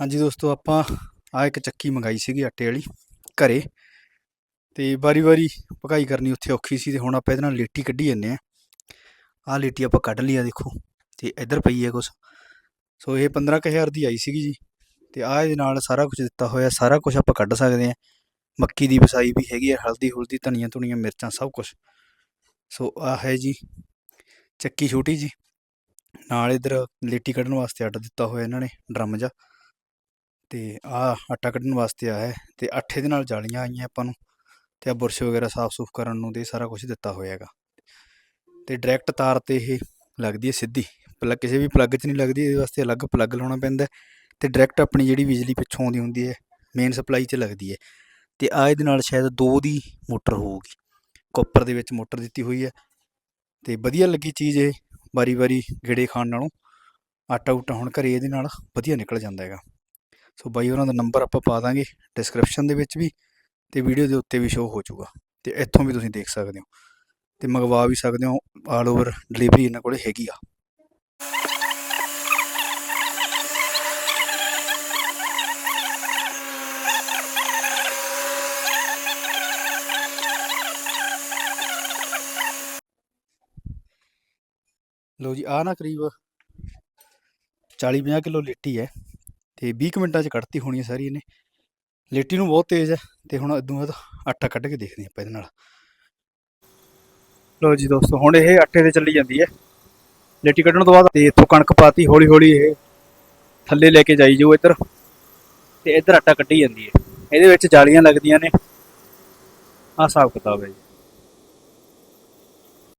ਹਾਂਜੀ ਦੋਸਤੋ, ਆਪਾਂ ਆ ਇੱਕ ਚੱਕੀ ਮੰਗਾਈ ਸੀਗੀ ਆਟੇ ਵਾਲੀ ਘਰੇ ਤੇ ਵਾਰੀ ਵਾਰੀ ਪਕਾਈ ਕਰਨੀ ਉੱਥੇ ਔਖੀ ਸੀ ਤੇ ਹੁਣ ਆਪਾਂ ਇਹਦੇ ਨਾਲ ਲੇਟੀ ਕੱਢੀ ਜੰਨੇ ਆ ਆਹ ਲੇਟੀ ਆਪਾਂ ਕੱਢ ਲਈ ਆ ਦੇਖੋ ਤੇ ਇੱਧਰ ਪਈ ਹੈ ਕੁਛ। ਸੋ ਇਹ 15000 ਦੀ ਆਈ ਸੀਗੀ ਜੀ ਤੇ ਆਹ ਇਹਦੇ ਨਾਲ ਸਾਰਾ ਕੁਝ ਦਿੱਤਾ ਹੋਇਆ, ਸਾਰਾ ਕੁਝ ਆਪਾਂ ਕੱਢ ਸਕਦੇ ਆ ਮੱਕੀ ਦੀ ਵਸਾਈ ਵੀ ਹੈਗੀ ਆ, ਹਲਦੀ ਹੁਲਦੀ, ਧਨੀਆ ਧੁਨੀਆ, ਮਿਰਚਾਂ ਸਭ ਕੁਝ ਸੋ ਆਹ ਹੈ ਜੀ ਚੱਕੀ ਛੋਟੀ ਜੀ। ਨਾਲ ਇਧਰ ਲੇਟੀ ਕੱਢਣ ਵਾਸਤੇ ਅੱਡ ਦਿੱਤਾ ਹੋਇਆ ਇਹਨਾਂ ਨੇ, ਡਰਮ ਜਾ ਤੇ ਆ ਆਟਾ ਕੱਢਣ ਵਾਸਤੇ ਆ ਹੈ ਤੇ ਆਠੇ ਦੇ ਨਾਲ ਜਾਲੀਆਂ ਆਈਆਂ ਆਪਾਂ ਨੂੰ ਤੇ ਆ ਬੁਰਸ਼ ਵਗੈਰਾ ਸਾਫ਼ ਸੂਫ ਕਰਨ ਨੂੰ ਤੇ ਸਾਰਾ ਕੁਝ ਦਿੱਤਾ ਹੋਇਆ ਹੈਗਾ। ਤੇ ਡਾਇਰੈਕਟ ਤਾਰ ਤੇ ਇਹ ਲੱਗਦੀ ਹੈ ਸਿੱਧੀ, ਪਲੱਗ ਕਿਸੇ ਵੀ ਪਲੱਗ 'ਚ ਨਹੀਂ ਲੱਗਦੀ, ਇਹਦੇ ਵਾਸਤੇ ਅਲੱਗ ਪਲੱਗ ਲਾਉਣਾ ਪੈਂਦਾ ਹੈ ਤੇ ਡਾਇਰੈਕਟ ਆਪਣੀ ਜਿਹੜੀ ਬਿਜਲੀ ਪਿੱਛੋਂ ਆਉਂਦੀ ਹੁੰਦੀ ਹੈ ਮੇਨ ਸਪਲਾਈ 'ਚ ਲੱਗਦੀ ਹੈ ਤੇ ਆ ਇਹਦੇ ਨਾਲ ਸ਼ਾਇਦ ਦੋ ਦੀ ਮੋਟਰ ਹੋਊਗੀ ਕੋਪਰ ਦੇ ਵਿੱਚ ਮੋਟਰ ਦਿੱਤੀ ਹੋਈ ਹੈ ਤੇ ਵਧੀਆ ਲੱਗੀ ਚੀਜ਼ ਇਹ ਵਾਰੀ ਵਾਰੀ ਗੇੜੇ ਖਾਣ ਨਾਲੋਂ ਆਟਾ ਉਟਾ ਹੁਣ ਘਰੇ ਇਹਦੇ ਨਾਲ ਵਧੀਆ ਨਿਕਲ ਜਾਂਦਾ ਹੈਗਾ। ਸੋ ਬਾਈ, ਉਹਨਾਂ ਦਾ ਨੰਬਰ ਆਪਾਂ ਪਾ ਦਾਂਗੇ ਡਿਸਕ੍ਰਿਪਸ਼ਨ ਦੇ ਵਿੱਚ ਵੀ ਤੇ ਵੀਡੀਓ ਦੇ ਉੱਤੇ ਵੀ ਸ਼ੋ ਹੋ ਜਾਊਗਾ ਤੇ ਇੱਥੋਂ ਵੀ ਤੁਸੀਂ ਦੇਖ ਸਕਦੇ ਹੋ ਤੇ ਮੰਗਵਾ ਵੀ ਸਕਦੇ ਹੋ ਆਲ ਓਵਰ ਡਿਲੀਵਰੀ ਇਹਨਾਂ ਕੋਲੇ ਹੈਗੀ ਆ। ਲੋ ਜੀ ਆ ਨਾ ਕਰੀਬ 40 50 ਕਿਲੋ ਲਿੱਟੀ ਹੈ। ਤੇ 20 ਕੁ ਮਿੰਟਾਂ 'ਚ ਕੱਢਤੀ ਹੋਣੀ ਹੈ ਸਾਰੀ ਇਹਨੇ। ਲੇਟੀ ਨੂੰ ਬਹੁਤ ਤੇਜ਼ ਹੈ ਤੇ ਹੁਣ ਇਦੋਂ ਬਾਅਦ ਆਟਾ ਕੱਢ ਕੇ ਦੇਖਦੇ ਹਾਂ ਆਪਾਂ ਇਹਦੇ ਨਾਲ। ਲੋ ਜੀ ਦੋਸਤੋ, ਹੁਣ ਇਹ ਆਟੇ ਤੇ ਚੱਲੀ ਜਾਂਦੀ ਹੈ। ਲੇਟੀ ਕੱਢਣ ਤੋਂ ਬਾਅਦ ਤੇ ਇੱਥੋਂ ਕਣਕ ਪਾਤੀ ਹੌਲੀ ਹੌਲੀ ਇਹ ਥੱਲੇ ਲੈ ਕੇ ਜਾਈ ਜਾਓ ਇੱਧਰ ਤੇ ਇੱਧਰ ਆਟਾ ਕੱਢੀ ਜਾਂਦੀ ਹੈ। ਇਹਦੇ ਵਿੱਚ ਜਾਲੀਆਂ ਲੱਗਦੀਆਂ ਨੇ। ਆਹ ਹਿਸਾਬ ਕਿਤਾਬ ਹੈ ਜੀ।